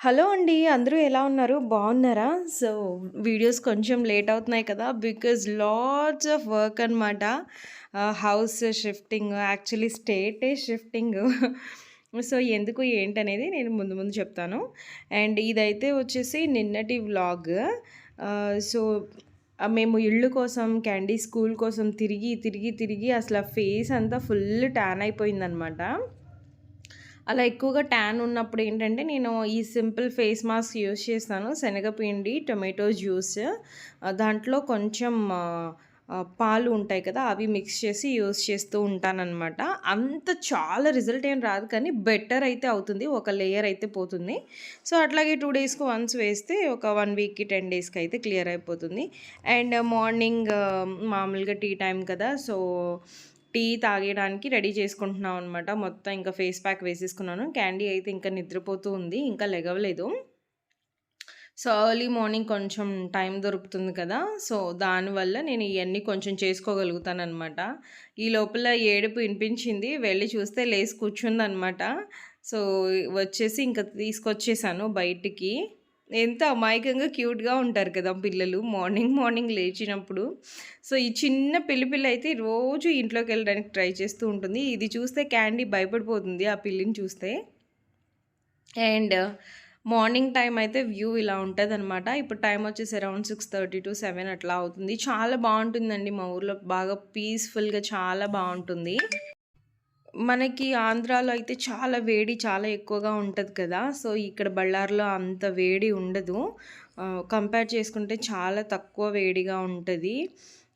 Hello అండి. అందరూ ఎలా ఉన్నారు? బాగున్నారా? సో, వీడియోస్ కొంచెం లేట్ అవుతున్నాయి కదా! బికాజ్ లాట్స్ ఆఫ్ వర్క్ అనమాట. హౌస్ షిఫ్టింగ్ యాక్చువల్లీ స్టేటే షిఫ్టింగ్. సో, ఎందుకు ఏంటనేది నేను ముందు ముందు చెప్తాను. అండ్ ఇదైతే వచ్చేసి నిన్నటి వ్లాగ్. సో, మేము ఇళ్ళు కోసం, క్యాండీ స్కూల్ కోసం తిరిగి, తిరిగి, తిరిగి అసల ఫేస్ అంతా ఫుల్ ట్యాన్ అయిపోయిందనమాట. అలా ఎక్కువగా ట్యాన్ ఉన్నప్పుడు ఏంటంటే, నేను ఈ సింపుల్ ఫేస్ మాస్క్ యూజ్ చేస్తాను. శనగపిండి, టొమాటో జ్యూస్ దాంట్లో కొంచెం పాలు ఉంటాయి కదా! అవి మిక్స్ చేసి యూజ్ చేస్తూ ఉంటానన్నమాట అంత చాలా రిజల్ట్ ఏం రాదు కానీ, బెటర్ అయితే అవుతుంది. ఒక లేయర్ అయితే పోతుంది. సో, అట్లాగే టూ డేస్‌కి వన్స్ వేస్తే ఒక వన్ వీక్‌కి, 10 డేస్‌కి అయితే క్లియర్ అయిపోతుంది. అండ్ మార్నింగ్ మామూలుగా టీ టైం కదా! సో, టీ తాగేయడానికి రెడీ చేసుకుంటున్నాం అనమాట. మొత్తం ఇంకా ఫేస్ ప్యాక్ వేసేసుకున్నాను. క్యాండీ అయితే ఇంకా నిద్రపోతూ ఉంది. ఇంకా లెగవలేదు. సో, ఎర్లీ మార్నింగ్ కొంచెం టైం దొరుకుతుంది కదా! సో, దానివల్ల నేను ఇవన్నీ కొంచెం చేసుకోగలుగుతాననమాట. ఈ లోపల ఏడుపు వినిపించింది. వెళ్ళి చూస్తే లేసి కూర్చుందనమాట. సో, వచ్చేసి ఇంకా తీసుకొచ్చేసాను బయటికి. ఎంత అమాయకంగా క్యూట్‌గా ఉంటారు కదా పిల్లలు మార్నింగ్, మార్నింగ్ లేచినప్పుడు. సో, ఈ చిన్న పిల్లి పిల్ల అయితే రోజు ఇంట్లోకెళ్ళడానికి ట్రై చేస్తూ ఉంటుంది. ఇది చూస్తే క్యాండీ భయపడిపోతుంది ఆ పిల్లిని చూస్తే. అండ్ మార్నింగ్ టైం అయితే వ్యూ ఇలా ఉంటుంది అనమాట ఇప్పుడు టైం వచ్చేసి అరౌండ్ 6:30-7 అట్లా అవుతుంది. చాలా బాగుంటుందండి మా ఊర్లో. బాగా పీస్‌ఫుల్‌గా చాలా బాగుంటుంది మనకి ఆంధ్రాలో అయితే చాలా వేడి చాలా ఎక్కువగా ఉంటుంది కదా! సో, ఇక్కడ బళ్ళారిలో అంత వేడి ఉండదు. కంపేర్ చేసుకుంటే చాలా తక్కువ వేడిగా ఉంటుంది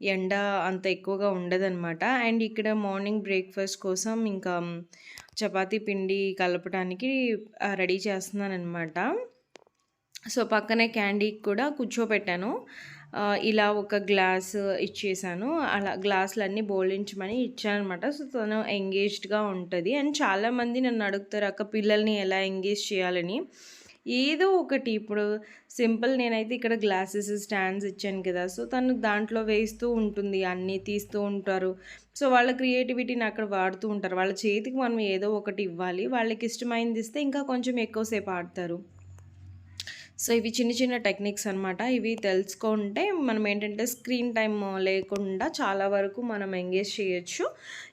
ఎండ అంత ఎక్కువగా ఉండదనమాట. అండ్ ఇక్కడ మార్నింగ్ బ్రేక్‌ఫాస్ట్ కోసం ఇంకా చపాతీ పిండి కలపటానికి రెడీ చేస్తున్నాను అనమాట సో, పక్కనే క్యాండీకి కూడా కూర్చోపెట్టాను. ఇలా ఒక గ్లాస్ ఇచ్చేసాను. అలా గ్లాసులన్నీ బోలించమని ఇచ్చాను అనమాట సో, తను ఎంగేజ్డ్‌గా ఉంటుంది అండ్ చాలామంది నన్ను అడుగుతారు అక్క పిల్లల్ని ఎలా ఎంగేజ్ చేయాలని. ఏదో ఒకటి ఇప్పుడు సింపుల్ నేనైతే ఇక్కడ గ్లాసెస్, స్టాండ్స్ ఇచ్చాను కదా! సో, తను దాంట్లో వేస్తూ ఉంటుంది. అన్నీ తీస్తూ ఉంటారు. సో, వాళ్ళ క్రియేటివిటీని అక్కడ వాడుతూ ఉంటారు. వాళ్ళ చేతికి మనం ఏదో ఒకటి ఇవ్వాలి. వాళ్ళకి ఇష్టమైంది ఇస్తే ఇంకా కొంచెం ఎక్కువసేపు ఆడతారు. సో, ఇవి చిన్న చిన్న టెక్నిక్స్ అనమాట. ఇవి తెలుసుకుంటే మనం ఏంటంటే స్క్రీన్ టైమ్ లేకుండా చాలా వరకు మనం ఎంగేజ్ చేయొచ్చు.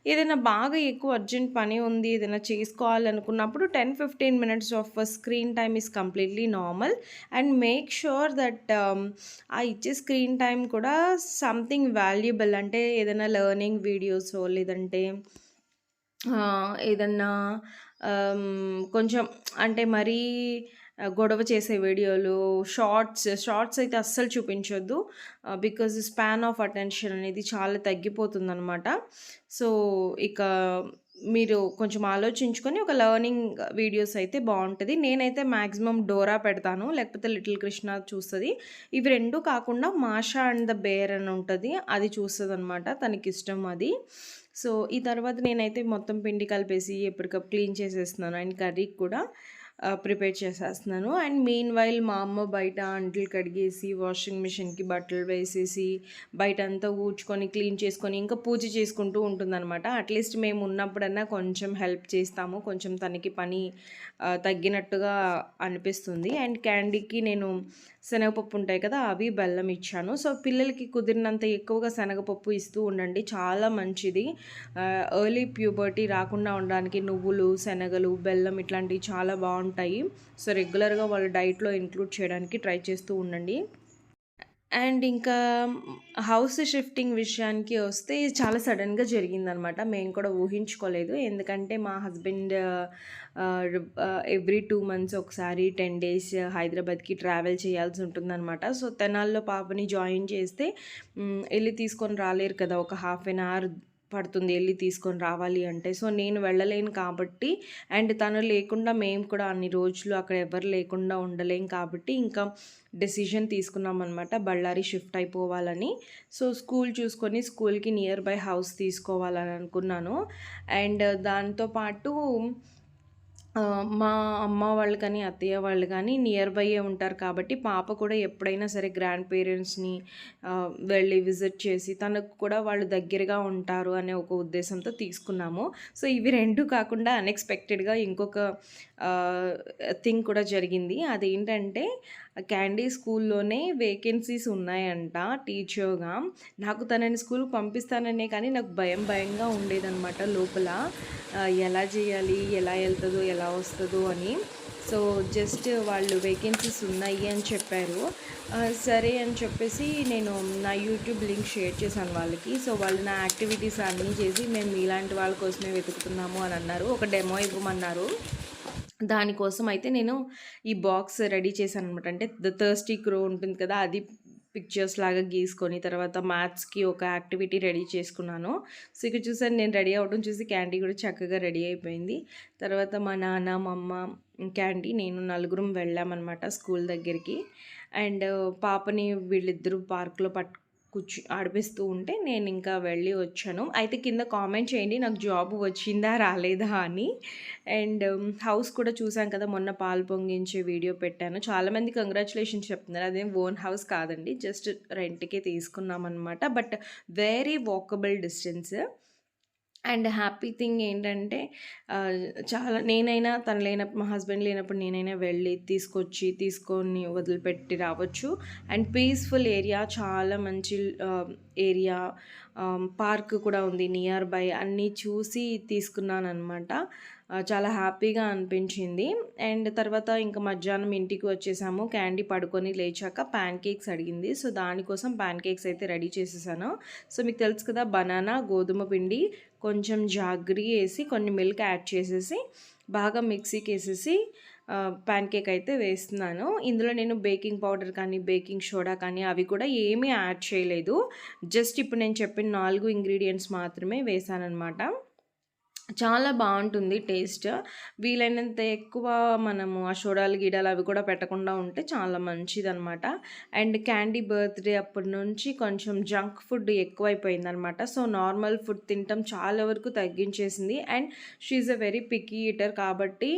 ఏదైనా బాగా ఎక్కువ అర్జెంట్ పని ఉంది. ఏదైనా చేసుకోవాలనుకున్నప్పుడు 10, 15 minutes of screen time is completely normal. And make sure that ఆ ఇచ్చే స్క్రీన్ టైం కూడా సంథింగ్ వాల్యుబుల్ అంటే ఏదైనా లెర్నింగ్ వీడియోస్ లేదంటే ఏదన్నా కొంచెం అంటే మరీ గొడవ చేసే వీడియోలు, షార్ట్స్, షార్ట్స్ అయితే అస్సలు చూపించొద్దు. బికాజ్ స్పాన్ ఆఫ్ అటెన్షన్ అనేది చాలా తగ్గిపోతుందనమాట. సో, ఇక మీరు కొంచెం ఆలోచించుకొని ఒక లర్నింగ్ వీడియోస్ అయితే బాగుంటుంది నేనైతే మ్యాక్సిమం డోరా పెడతాను. లేకపోతే లిటిల్ కృష్ణ చూస్తుంది ఇవి రెండు కాకుండా మాషా అండ్ ద బేర్ అని ఉంటుంది అది చూస్తుంది అనమాట తనకిష్టం అది. సో, ఈ తర్వాత నేనైతే మొత్తం పిండి కలిపేసి ఎప్పటికప్పుడు క్లీన్ చేసేస్తున్నాను. అండ్ కర్రీకి కూడా ప్రిపేర్ చేసేస్తున్నాను. అండ్ మీన్ వైల్ మా అమ్మ బయట అంట్లు కడిగేసి, వాషింగ్ మిషన్‌కి బట్టలు వేసేసి, బయట అంతా ఊడ్చుకొని, క్లీన్ చేసుకొని, ఇంకా పూజ చేసుకుంటూ ఉంటుందన్నమాట అట్‌లీస్ట్ మేము ఉన్నప్పుడన్నా కొంచెం హెల్ప్ చేస్తాము. కొంచెం తనకి పని తగ్గినట్టుగా అనిపిస్తుంది. అండ్ క్యాండీకి నేను శనగపప్పు ఉంటాయి కదా! అవి బెల్లం ఇచ్చాను. సో, పిల్లలకి కుదిరినంత ఎక్కువగా శనగపప్పు ఇస్తూ ఉండండి. చాలా మంచిది. ఎర్లీ ప్యూబర్టీ రాకుండా ఉండడానికి నువ్వులు, శనగలు, బెల్లం ఇట్లాంటివి చాలా బాగుంటుంది ఉంటాయి సో, రెగ్యులర్‌గా వాళ్ళ డైట్‌లో ఇంక్లూడ్ చేయడానికి ట్రై చేస్తూ ఉండండి. అండ్ ఇంకా హౌస్ షిఫ్టింగ్ విషయానికి వస్తే చాలా సడన్గా జరిగిందనమాట. మేము కూడా ఊహించుకోలేదు. ఎందుకంటే మా హస్బెండ్ ఎవ్రీ టూ మంత్స్ ఒకసారి 10 డేస్ హైదరాబాద్‌కి ట్రావెల్ చేయాల్సి ఉంటుందనమాట. సో, తెనాల్లో పాపని జాయిన్ చేస్తే వెళ్ళి తీసుకొని రాలేరు కదా! ఒక హాఫ్ ఎన్ అవర్ పడుతుంది వెళ్ళి తీసుకొని రావాలి అంటే. సో, నేను వెళ్ళలేను కాబట్టి అండ్ తను లేకుండా మేము కూడా అన్ని రోజులు అక్కడ ఎవరు లేకుండా ఉండలేం కాబట్టి ఇంకా డెసిషన్ తీసుకున్నామనమాట. బళ్ళారి షిఫ్ట్ అయిపోవాలని. సో, స్కూల్ చూసుకొని స్కూల్‌కి నియర్ బై హౌస్ తీసుకోవాలని అనుకున్నాను. అండ్ దాంతో పాటు మా అమ్మ వాళ్ళు కానీ, అత్తయ్య వాళ్ళు కానీ నియర్ బైయే ఉంటారు కాబట్టి, పాప కూడా ఎప్పుడైనా సరే గ్రాండ్ పేరెంట్స్‌ని వెళ్ళి విజిట్ చేసి, తనకు కూడా వాళ్ళు దగ్గరగా ఉంటారు అనే ఒక ఉద్దేశంతో తీసుకున్నాము. సో, ఇవి రెండు కాకుండా అన్‌ఎక్స్‌పెక్టెడ్‌గా ఇంకొక థింగ్ కూడా జరిగింది. అదేంటంటే క్యాండీ స్కూల్లోనే వేకెన్సీస్ ఉన్నాయంట టీచర్‌గా. నాకు తనని స్కూల్‌కి పంపిస్తాననే కానీ నాకు భయం భయంగా ఉండేదనమాట లోపల. ఎలా చేయాలి? ఎలా వెళ్తుందో ఎలా వస్తుందో అని. సో, జస్ట్ వాళ్ళు వేకెన్సీస్ ఉన్నాయి అని చెప్పారు. సరే అని చెప్పేసి నేను నా యూట్యూబ్ లింక్ షేర్ చేశాను వాళ్ళకి. సో, వాళ్ళు నా యాక్టివిటీస్ అన్నీ చేసి, మేము మీలాంటి వాళ్ళ కోసమే వెతుకుతున్నాము అని అన్నారు. ఒక డెమో ఇవ్వమన్నారు. దానికోసం అయితే నేను ఈ బాక్స్ రెడీ చేశాననమాట. అంటే ద థర్స్టీ క్రో ఉంటుంది కదా! అది పిక్చర్స్ లాగా గీసుకొని, తర్వాత మ్యాథ్స్‌కి ఒక యాక్టివిటీ రెడీ చేసుకున్నాను. సో, ఇక్కడ చూసాను నేను రెడీ అవ్వడం చూసి క్యాండీ కూడా చక్కగా రెడీ అయిపోయింది. తర్వాత మా నాన్న, మా అమ్మ, క్యాండీ, నేను నలుగురం వెళ్ళామనమాట స్కూల్ దగ్గరికి. అండ్ పాపని వీళ్ళిద్దరూ పార్క్‌లో పట్ కూర్చు ఆడిపిస్తూ ఉంటే నేను ఇంకా వెళ్ళి వచ్చాను. అయితే కింద కామెంట్ చేయండి నాకు జాబ్ వచ్చిందా? రాలేదా? అని. అండ్ హౌస్ కూడా చూసాం కదా! మొన్న పాలు పొంగించే వీడియో పెట్టాను. చాలామంది కంగ్రాచులేషన్స్ చెప్తున్నారు. అదేం ఓన్ హౌస్ కాదండి. జస్ట్ రెంట్‌కే తీసుకున్నామనమాట. But very walkable distance. And happy thing ఏంటంటే చాలా నేనైనా తను లేనప్పుడు మా హస్బెండ్ లేనప్పుడు నేనైనా వెళ్ళి తీసుకొచ్చి, తీసుకొని వదిలిపెట్టి రావచ్చు. అండ్ పీస్‌ఫుల్ ఏరియా చాలా మంచి ఏరియా పార్క్ కూడా ఉంది నియర్ బై అన్నీ చూసి తీసుకున్నాను అనమాట చాలా హ్యాపీగా అనిపించింది. అండ్ తర్వాత ఇంకా మధ్యాహ్నం ఇంటికి వచ్చేసాము. క్యాండీ పడుకొని లేచాక పాన్ కేక్స్ అడిగింది. సో, దానికోసం పాన్ కేక్స్ అయితే రెడీ చేసేసాను. సో, మీకు తెలుసు కదా! బనానా, గోధుమ పిండి, కొంచెం జాగ్రీ వేసి కొన్ని మిల్క్ యాడ్ చేసేసి, బాగా మిక్సీకి వేసేసి పాన్ కేక్ అయితే వేస్తున్నాను. ఇందులో నేను బేకింగ్ పౌడర్ కానీ, బేకింగ్ సోడా కానీ అవి కూడా ఏమీ యాడ్ చేయలేదు. జస్ట్ ఇప్పుడు నేను చెప్పిన నాలుగు ఇంగ్రీడియంట్స్ మాత్రమే వేసానమాట చాలా బాగుంటుంది టేస్ట్. వీలైనంత ఎక్కువ మనము ఆ సోడాలు, గీడాలు అవి కూడా పెట్టకుండా ఉంటే చాలా మంచిదనమాట. అండ్ క్యాండీ బర్త్‌డే అప్పటి నుంచి కొంచెం జంక్ ఫుడ్ ఎక్కువైపోయిందనమాట. సో, నార్మల్ ఫుడ్ తినటం చాలా వరకు తగ్గించేసింది. And she uh very picky eater కాబట్టి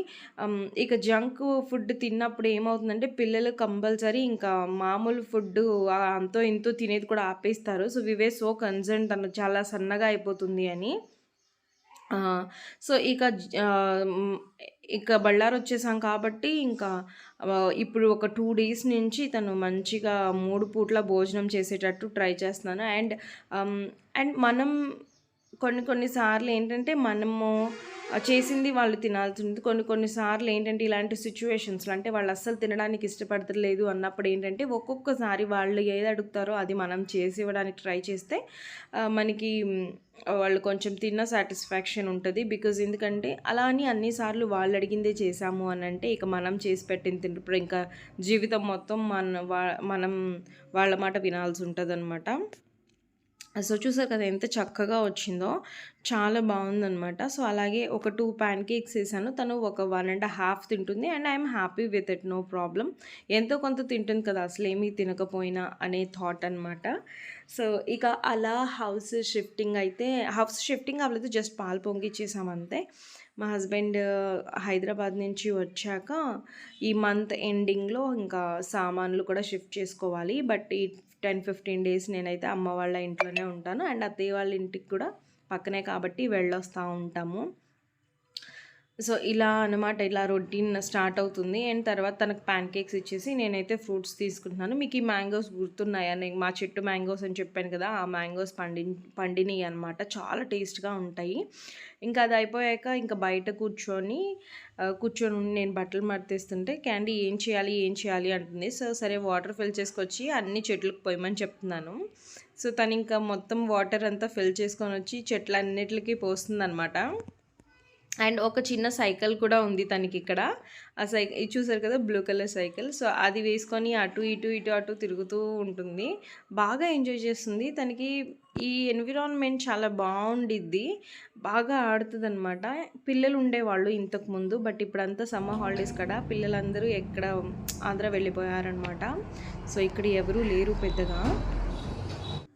ఇక జంక్ ఫుడ్ తిన్నప్పుడు ఏమవుతుందంటే పిల్లలు కంపల్సరీ ఇంకా మామూలు ఫుడ్డు అంతో ఇంతో తినేది కూడా ఆపేస్తారు. సో, వివే సో కన్సర్న్ తను చాలా సన్నగా అయిపోతుంది అని. సో, ఇక ఇక బళ్ళారు వచ్చేసాం ఇక బళ్ళారొచ్చేసాం కాబట్టి ఇంకా ఇప్పుడు ఒక టూ డేస్ నుంచి తను మంచిగా మూడు పూట్ల భోజనం చేసేటట్టు ట్రై చేస్తున్నాను. అండ్ అండ్ మనం కొన్ని కొన్ని సార్లు ఏంటంటే మనము చేసింది వాళ్ళు తినాల్సింది. కొన్ని కొన్ని సార్లు ఏంటంటే ఇలాంటి సిచ్యువేషన్స్లో అంటే వాళ్ళు అస్సలు తినడానికి ఇష్టపడతలేదు అన్నప్పుడు ఏంటంటే ఒక్కొక్కసారి వాళ్ళు ఏది అడుగుతారో అది మనం చేసి ఇవ్వడానికి ట్రై చేస్తే మనకి వాళ్ళు కొంచెం తిన్న సాటిస్ఫాక్షన్ ఉంటుంది బికాజ్ ఎందుకంటే అలా అని అన్ని సార్లు వాళ్ళు అడిగిందే చేశాము అంటే ఇక మనం చేసి పెట్టింది తింటప్పుడు ఇంకా జీవితం మొత్తం మన వా మనం వాళ్ళ మాట వినాల్సి ఉంటుంది అనమాట సో, చూసారు కదా! ఎంత చక్కగా వచ్చిందో. చాలా బాగుందనమాట సో, అలాగే ఒక టూ ప్యాన్ కేక్స్ వేసాను తను ఒక వన్ అండ్ హాఫ్ తింటుంది. And I happy with it. No problem ఎంతో కొంత తింటుంది కదా! అసలేమీ తినకపోయినా అనే థాట్ అనమాట. సో, ఇక అలా హౌస్ షిఫ్టింగ్ అయితే హౌస్ షిఫ్టింగ్ అవ్వలేదు. జస్ట్ పాలు పొంగిచ్చేసామంతే అంతే. మా హస్బెండ్ హైదరాబాద్ నుంచి వచ్చాక ఈ మంత్ ఎండింగ్‌లో ఇంకా సామాన్లు కూడా షిఫ్ట్ చేసుకోవాలి. బట్ ఈ 10, 15 డేస్ నేనైతే అమ్మ వాళ్ళ ఇంట్లోనే ఉంటాను. అండ్ అత్తయ్య వాళ్ళ ఇంటికి కూడా పక్కనే కాబట్టి వెళ్ళొస్తూ ఉంటాము. సో, ఇలా అనమాట. ఇలా రొటీన్ స్టార్ట్ అవుతుంది. అండ్ తర్వాత తనకు ప్యాన్ కేక్స్ ఇచ్చేసి నేనైతే ఫ్రూట్స్ తీసుకుంటున్నాను. మీకు ఈ మ్యాంగోస్ గుర్తున్నాయా? నేను మా చెట్టు మ్యాంగోస్ అని చెప్పాను కదా! ఆ మ్యాంగోస్ పండి పండినాయి అనమాట. చాలా టేస్ట్‌గా ఉంటాయి. ఇంకా అది అయిపోయాక ఇంకా బయట కూర్చొని కూర్చొని నేను బట్టలు మర్తేస్తుంటే క్యాండీ ఏం చేయాలి? ఏం చేయాలి? అంటుంది. సో, సరే వాటర్ ఫిల్ చేసుకొచ్చి అన్ని చెట్లకు పోయమని చెప్తున్నాను. సో, తను ఇంకా మొత్తం వాటర్ అంతా ఫిల్ చేసుకొని వచ్చి చెట్లన్నిటికీ పోస్తుంది అనమాట అండ్ ఒక చిన్న సైకిల్ కూడా ఉంది తనకి ఇక్కడ ఆ సై ఇది చూసారు కదా! Blue colour cycle. సో, అది వేసుకొని అటు ఇటు, ఇటు అటు తిరుగుతూ ఉంటుంది. బాగా ఎంజాయ్ చేస్తుంది. తనకి ఈ ఎన్విరాన్మెంట్ చాలా బాగుండిద్ది బాగా ఆడుతుంది అనమాట పిల్లలు ఉండేవాళ్ళు ఇంతకుముందు. బట్ ఇప్పుడంతా సమ్మర్ హాలిడేస్ కదా! పిల్లలందరూ ఎక్కడ ఆంధ్ర వెళ్ళిపోయారనమాట. సో, ఇక్కడ ఎవరూ లేరు పెద్దగా.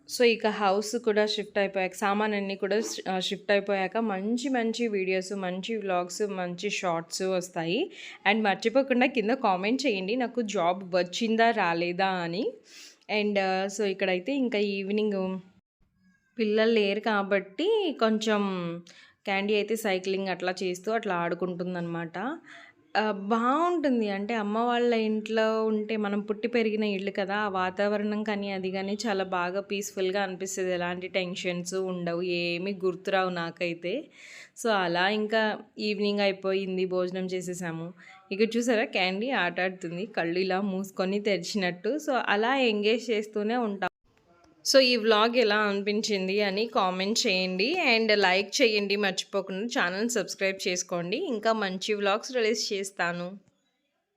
సో, ఇక హౌస్ కూడా షిఫ్ట్ అయిపోయాక సామానన్నీ కూడా షిఫ్ట్ అయిపోయాక మంచి మంచి వీడియోస్, మంచి వ్లాగ్స్, మంచి షార్ట్స్ వస్తాయి. అండ్ మర్చిపోకుండా కింద కామెంట్ చేయండి నాకు జాబ్ వచ్చిందా? రాలేదా? అని. అండ్ సో, ఇక్కడైతే ఇంకా ఈవినింగ్ పిల్లలు లేరు కాబట్టి కొంచెం క్యాండీ అయితే సైక్లింగ్ అట్లా చేస్తూ అట్లా ఆడుకుంటుందనమాట. బాగుంటుంది అంటే అమ్మ వాళ్ళ ఇంట్లో ఉంటే మనం పుట్టి పెరిగిన ఇల్లు కదా! ఆ వాతావరణం కానీ, అది కానీ చాలా బాగా పీస్‌ఫుల్‌గా అనిపిస్తుంది ఎలాంటి టెన్షన్స్ ఉండవు. ఏమి గుర్తురావు నాకైతే. సో, అలా ఇంకా ఈవినింగ్ అయిపోయింది. భోజనం చేసేసాము. ఇక చూసారా క్యాండీ ఆట ఆడుతుంది. కళ్ళు ఇలా మూసుకొని తెరిచినట్టు. సో, అలా ఎంగేజ్ చేస్తూనే ఉంటాం. సో, ఈ వ్లాగ్ ఎలా అనిపించింది అని కామెంట్ చేయండి. అండ్ లైక్ చేయండి మర్చిపోకుండా. ఛానల్ సబ్స్క్రైబ్ చేసుకోండి. ఇంకా మంచి వ్లాగ్స్ రిలీజ్ చేస్తాను.